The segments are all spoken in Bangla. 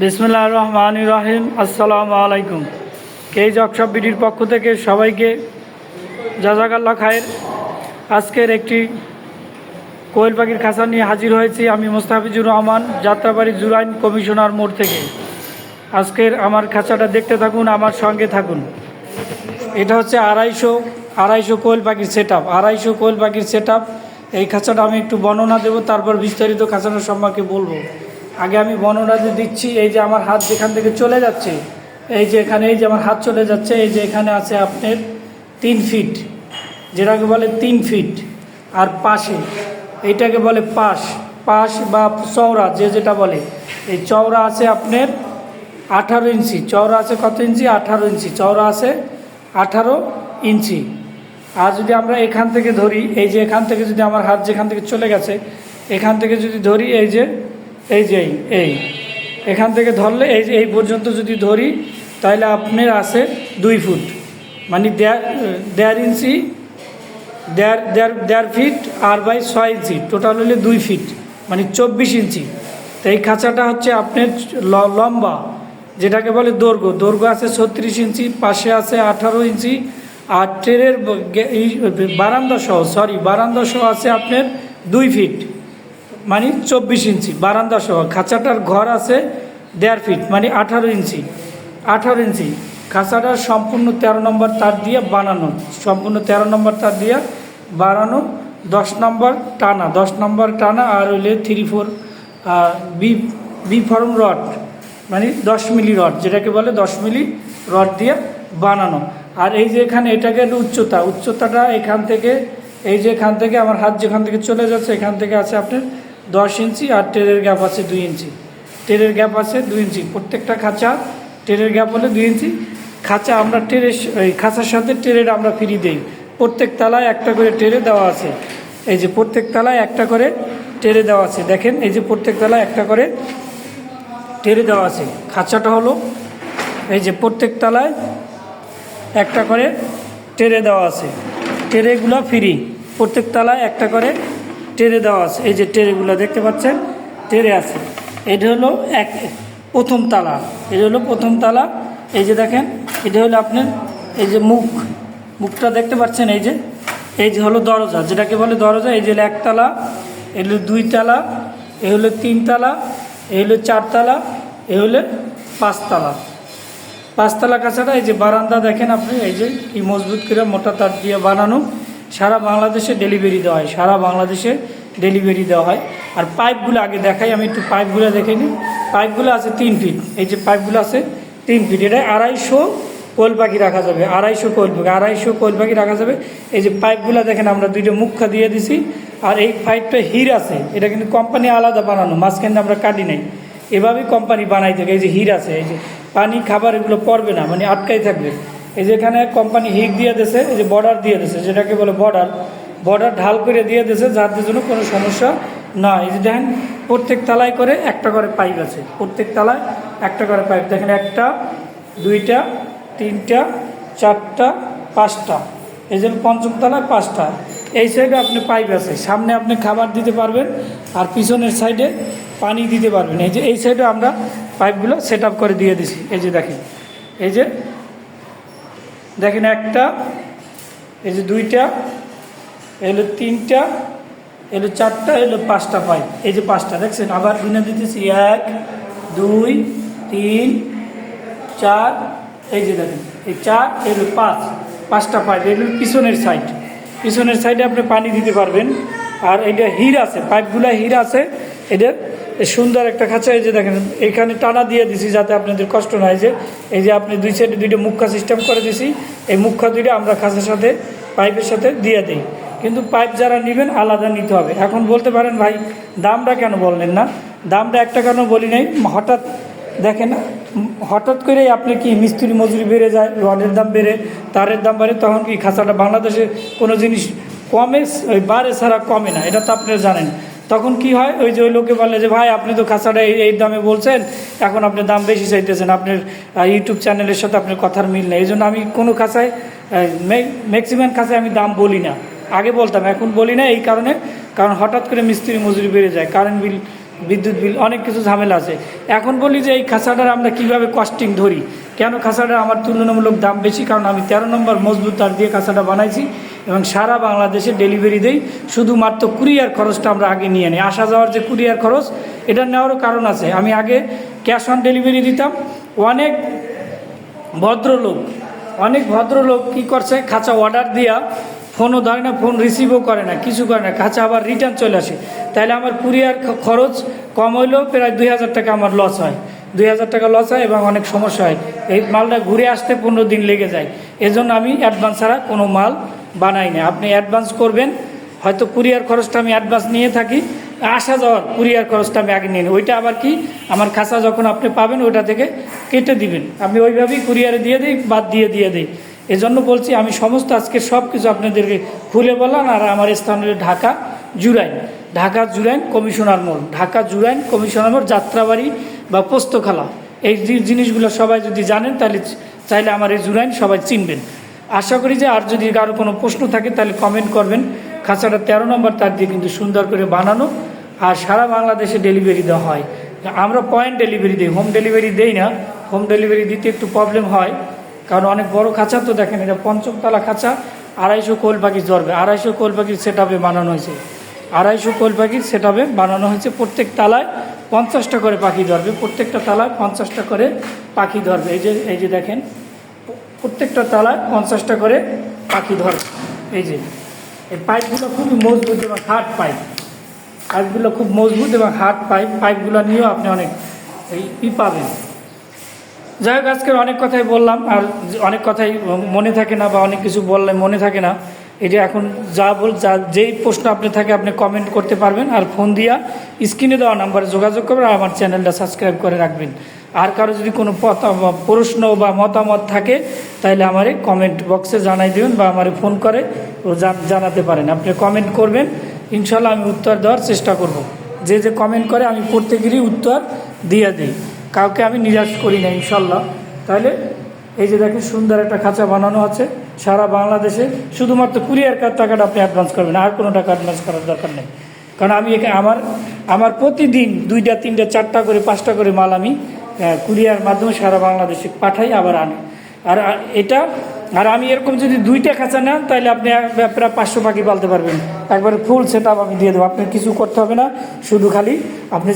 বিসমুল্লাহ রহমান রাহিম। আসসালামু আলাইকুম। এই জকসব বিডির পক্ষ থেকে সবাইকে জাজাকাল্লা খায়ের। আজকের একটি কোয়েল পাখির খাঁচা নিয়ে হাজির হয়েছি আমি মোস্তাফিজুর রহমান, যাত্রাবাড়ি জুরাইন কমিশনার মোড় থেকে। আজকের আমার খাঁচাটা দেখতে থাকুন, আমার সঙ্গে থাকুন। এটা হচ্ছে আড়াইশো আড়াইশো কোয়েল পাখির সেট আপ আড়াইশো কোয়েল পাখির সেট এই খাঁচাটা আমি একটু বর্ণনা দেবো, তারপর বিস্তারিত খাঁচাটার সম্পর্কে বলব। আগে আমি বর্ণনা দিয়ে দিচ্ছি, এই যে আমার হাত যেখান থেকে চলে যাচ্ছে, এই যে এখানে, এই যে আমার হাত চলে যাচ্ছে, এই যে এখানে আছে আপনার তিন ফিট যেটাকে বলে তিন ফিট আর পাশে এইটাকে বলে পাশ পাশ বা চওড়া, যে যেটা বলে। এই চওড়া আছে আপনার আঠারো ইঞ্চি, চওড়া আছে কত ইঞ্চি? আঠারো ইঞ্চি, চওড়া আছে আঠারো ইঞ্চি। আর যদি আমরা এখান থেকে ধরি, এই যে এখান থেকে যদি আমার হাত যেখান থেকে চলে গেছে, এখান থেকে যদি ধরি, এই যে এই যে এই এখান থেকে ধরলে এই এই পর্যন্ত যদি ধরি, তাহলে আপনার আছে দুই ফুট। মানে দেড় ইঞ্চি, দেড় দেড় দেড় ফিট আর বাই ছয় ইঞ্চি। টোটাল হলে দুই ফিট মানে চব্বিশ ইঞ্চি। তো এই খাঁচাটা হচ্ছে আপনার লম্বা, যেটাকে বলে দৈর্ঘ্য। দৈর্ঘ্য আছে ছত্রিশ ইঞ্চি, পাশে আছে আঠারো ইঞ্চি। আর ট্রেনের বারান্দা সহ সরি বারান্দা সহ আছে আপনার দুই ফিট। মানে চব্বিশ ইঞ্চি, বারান্দা সহ। খাঁচাটার ঘর আছে দেড় ফিট মানে আঠারো ইঞ্চি। আঠারো ইঞ্চি। খাঁচাটা সম্পূর্ণ তেরো নম্বর তার দিয়ে বানানো। সম্পূর্ণ তেরো নম্বর তার দিয়ে বানানো। দশ নম্বর টানা, দশ নম্বর টানা আর হইলে three four B B form rod মানে দশ মিলি রড যেটাকে বলে দশ মিলি রড দিয়ে বানানো। আর এই যে এখানে এটাকে হলো উচ্চতা। উচ্চতাটা এখান থেকে, এই যে এখান থেকে আমার হাত যেখান থেকে চলে যাচ্ছে, এখান থেকে আছে আপনার দশ ইঞ্চি আর টেরের গ্যাপ আছে দুই ইঞ্চি। টেরের গ্যাপ আছে দুই ইঞ্চি। প্রত্যেকটা খাঁচা টেরের গ্যাপ হলে দুই ইঞ্চি। খাঁচা আমরা টেরের এই খাঁচার সাথে টেরের আমরা ফ্রি দিই। প্রত্যেক তালায় একটা করে টেরে দেওয়া আছে। এই যে প্রত্যেক তলায় একটা করে টেরে দেওয়া আছে। দেখেন, এই যে প্রত্যেক তালায় একটা করে টেরে দেওয়া আছে। খাঁচাটা হলো এই যে প্রত্যেক তলায় একটা করে টেরে দেওয়া আছে। টেরেগুলো ফ্রি। প্রত্যেক তালায় একটা করে টেরে দেওয়া আছে। এই যে টেরেগুলো দেখতে পাচ্ছেন, টেরে আছে। এটা হলো এক, প্রথম তালা। এটা হলো প্রথম তালা। এই যে দেখেন, এটা হলো আপনার এই যে মুখ। মুখটা দেখতে পাচ্ছেন এই যে? এই যে হলো দরজা। যেটাকে বলে দরজা, এই যে হলো একতলা এই হলো দুই তালা, এ হলো তিনতলা এই হলো চারতলা এ হলো পাঁচতলা পাঁচতলা কাছাটা এই যে বারান্দা দেখেন আপনি, এই যে কি মজবুত করে মোটা তার দিয়ে বানানো। সারা বাংলাদেশে ডেলিভারি দেওয়া হয়, সারা বাংলাদেশে ডেলিভারি দেওয়া হয়। আর পাইপগুলো আগে দেখাই, আমি একটু পাইপগুলো দেখে নিই। পাইপগুলো আছে তিন ফিট এই যে পাইপগুলো আছে তিন ফিট এটা আড়াইশো কোল পাখি রাখা যাবে, আড়াইশো কোল পাখি আড়াইশো কোল পাখি রাখা যাবে। এই যে পাইপগুলো দেখেন, আমরা দুইটা মুখা দিয়ে দিছি, আর এই পাইপটা হির আছে, এটা কিন্তু কোম্পানি আলাদা বানানো, মাঝখানে আমরা কাটি নাই। এভাবেই কোম্পানি বানাই থাকে, এই যে হির আছে, এই যে পানি খাবার এগুলো পড়বে না মানে আটকাই থাকবে। এই যে এখানে কোম্পানি হিট দিয়ে দিয়েছে এই যে বর্ডার দিয়ে দিয়েছে যেটাকে বলে বর্ডার বর্ডার ঢাল করে দিয়ে দিয়েছে যাদের জন্য কোনো সমস্যা না এই যে দেখেন, প্রত্যেক তালায় করে একটা করে পাইপ আছে। প্রত্যেক তালায় একটা করে পাইপ দেখেন, একটা, দুইটা, তিনটা, চারটা, পাঁচটা। এই জন্য পঞ্চম তলায় পাঁচটা। এই সাইডে আপনি পাইপ আছে। সামনে আপনি খাবার দিতে পারবেন আর পিছনের সাইডে পানি দিতে পারবেন। এই যে, এই সাইডে আমরা পাইপগুলো সেট করে দিয়ে দিছি। এই যে দেখেন, এই যে দেখেন একটা, এই যে দুইটা এলো তিনটা এলো চারটা এলো পাঁচটা পাইপ এই যে পাঁচটা, দেখছেন? আবার গুনে দিতেছি এক, দুই, তিন, চার, এই যে দেখেন, এই চার এলো পাঁচ, পাঁচটা পাইপ এগুলো পিছনের সাইড পিছনের সাইডে আপনি পানি দিতে পারবেন। আর এটা হির আছে পাইপগুলো হির আছে এই সুন্দর একটা খাঁচা, এই যে দেখেন, এখানে টানা দিয়ে দিছি যাতে আপনাদের কষ্ট না হয় যে, এই যে আপনি দুই সাইডে দুইটা মুখা সিস্টেম করে দিছি, এই মুখা দুইটা আমরা খাঁচার সাথে পাইপের সাথে দিয়ে দিই। কিন্তু পাইপ যারা নেবেন, আলাদা নিতে হবে। এখন বলতে পারেন, ভাই, দামটা কেন বললেন না? দামটা একটা কেন বলি নাই, হঠাৎ দেখেন, হঠাৎ করে আপনি কি মিস্ত্রি মজুরি বেড়ে যায় রডের দাম বেড়ে, তারের দাম বাড়ে, তখন কি খাঁচাটা বাংলাদেশে কোনো জিনিস কমে, বাড়ে ছাড়া কমে না, এটা তো আপনারা জানেন। তখন কি হয়? ওই যে ওই লোকে বলে যে, ভাই, আপনি তো খাঁচাটা এই দামে বলছেন, এখন আপনি দাম বেশি চাইতেছেন, আপনার ইউটিউব চ্যানেলের সাথে আপনার কথার মিল নেই। এই জন্য আমি কোনো খাঁচায় ম্যাক্সিমাম খাঁচায় আমি দাম বলি না। আগে বলতাম, এখন বলি না এই কারণে, কারণ হঠাৎ করে মিস্ত্রি মজুরি বেড়ে যায় কারেন্ট বিল বিদ্যুৎ বিল অনেক কিছু ঝামেলা আছে। এখন বলি যে, এই খাঁচাটার আমরা কীভাবে কস্টিং ধরি? কেন খাঁচাটা আমার তুলনামূলক দাম বেশি? কারণ আমি তেরো নম্বর মজবুত তার দিয়ে খাঁচাটা বানাইছি। এবং সারা বাংলাদেশে ডেলিভারি দেই। শুধুমাত্র কুরিয়ার খরচটা আমরা আগে নিয়ে নিই। আসা যাওয়ার যে কুরিয়ার খরচ, এটা নেওয়ারও কারণ আছে। আমি আগে ক্যাশ অন ডেলিভারি দিতাম। অনেক ভদ্রলোক অনেক ভদ্রলোক কি করছে? খাঁচা অর্ডার দিয়া ফোনও ধরে না, ফোন রিসিভও করে না, কিছু করে না। খাঁচা আবার রিটার্ন চলে আসে। তাহলে আমার কুরিয়ার খরচ কম হইলেও প্রায় দুই হাজার টাকা আমার লস হয়। দুই হাজার টাকা লস হয় এবং অনেক সমস্যা হয়। এই মালটা ঘুরে আসতে পনেরো দিন লেগে যায়। এজন্য আমি অ্যাডভান্স ছাড়া কোনো মাল বানাই না আপনি অ্যাডভান্স করবেন, হয়তো কুরিয়ার খরচটা আমি অ্যাডভান্স নিয়ে থাকি, আসা যাওয়ার কুরিয়ার খরচটা আমি আগে নিয়ে নিই ওইটা আবার কি, আমার খাঁচা যখন আপনি পাবেন, ওইটা থেকে কেটে দিবেন। আমি ওইভাবেই কুরিয়ারে দিয়ে দিই, বাদ দিয়ে দিয়ে দিই। এজন্য বলছি, আমি সমস্ত আজকে সব কিছু আপনাদেরকে খুলে বললাম আর আমার স্থান হলো ঢাকা জুরাইন। ঢাকা জুরাইন কমিশনার মোড়। ঢাকা জুরাইন কমিশনার মোড়, যাত্রাবাড়ি বা পোস্তখালা। এই জিনিসগুলো সবাই যদি জানেন, তাহলে চাইলে আমার এই জুরাইন সবাই চিনবেন। আশা করি যে আর যদি কারও কোনো প্রশ্ন থাকে তাহলে কমেন্ট করবেন। খাঁচাটা তেরো নম্বর তার দিয়ে কিন্তু সুন্দর করে বানানো আর সারা বাংলাদেশে ডেলিভারি দেওয়া হয়। আমরা পয়েন্ট ডেলিভারি দিই হোম ডেলিভারি দেই না। হোম ডেলিভারি দিতে একটু প্রবলেম হয়, কারণ অনেক বড় খাঁচা তো দেখেন, এটা পঞ্চমতলা খাঁচা, আড়াইশো কোল পাখি ধরবে আড়াইশো কোল পাখির সেট বানানো হয়েছে। আড়াইশো কোল পাখির সেট বানানো হয়েছে প্রত্যেক তালায় পঞ্চাশটা করে পাখি ধরবে, প্রত্যেকটা তালায় পঞ্চাশটা করে পাখি ধরবে। এই যে এই যে দেখেন প্রত্যেকটা তালায় পঞ্চাশটা করে পাখি ধরে। এই যে, এই পাইপগুলো খুবই মজবুত এবং হার্ড পাইপ। পাইপগুলো খুব মজবুত এবং হার্ড পাইপ। পাইপগুলো নিয়েও আপনি অনেক এই পাবেন। যাই হোক, আজকের অনেক কথাই বললাম, আর অনেক কথাই মনে থাকে না বা অনেক কিছু বললে মনে থাকে না। এটা এখন যা বল, যা যেই প্রশ্ন আপনি থাকে, আপনি কমেন্ট করতে পারবেন। আর ফোন দিয়া স্ক্রিনে দেওয়া নাম্বারে যোগাযোগ করবেন আর আমার চ্যানেলটা সাবস্ক্রাইব করে রাখবেন। আর কারও যদি কোনো প্রশ্ন বা মতামত থাকে তাহলে আমারে কমেন্ট বক্সে জানাই দেবেন বা আমারে ফোন করে ও জানাতে পারেন। আপনি কমেন্ট করবেন, ইনশাল্লাহ আমি উত্তর দেওয়ার চেষ্টা করব। যে যে কমেন্ট করে, আমি প্রত্যেকেরই উত্তর দিয়ে দিই। কাউকে আমি নিরাশ করি না, ইনশাল্লাহ। তাহলে এই যে দেখেন সুন্দর একটা খাঁচা বানানো আছে, সারা বাংলাদেশে শুধুমাত্র কুরিয়ার কার টাকাটা আপনি অ্যাডভান্স করবেন, আর কোনো টাকা অ্যাডভান্স করার দরকার নেই। কারণ আমি আমার আমার প্রতিদিন দুইটা, তিনটা, চারটা করে, পাঁচটা করে মাল আমি কুরিয়ার মাধ্যমে সারা বাংলাদেশে পাঠাই, আবার আনে। আর এটা, আর আমি এরকম যদি দুইটা খাঁচা নেন, তাহলে আপনি প্রায় পাঁচশো পাখি পালতে পারবেন। একবারে ফুল সেট আমি দিয়ে দেবো, আপনার কিছু করতে হবে না, শুধু খালি আপনি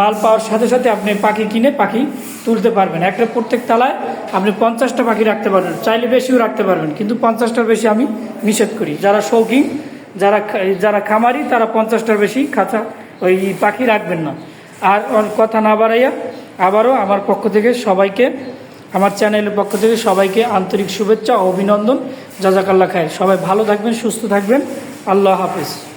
মাল পাওয়ার সাথে সাথে আপনি পাখি কিনে পাখি তুলতে পারবেন। একটা প্রত্যেক তালায় আপনি পঞ্চাশটা পাখি রাখতে পারবেন, চাইলে বেশিও রাখতে পারবেন, কিন্তু পঞ্চাশটার বেশি আমি নিষেধ করি। যারা শৌখিন, যারা যারা খামারি, তারা পঞ্চাশটার বেশি খাঁচা ওই পাখি রাখবেন না। আর কথা না বাড়াইয়া আবারও আমার পক্ষ থেকে সবাইকে, আমার চ্যানেলের পক্ষ থেকে সবাইকে আন্তরিক শুভেচ্ছা ও অভিনন্দন। জাজাকাল্লা খায় সবাই ভালো থাকবেন, সুস্থ থাকবেন। আল্লাহ হাফিজ।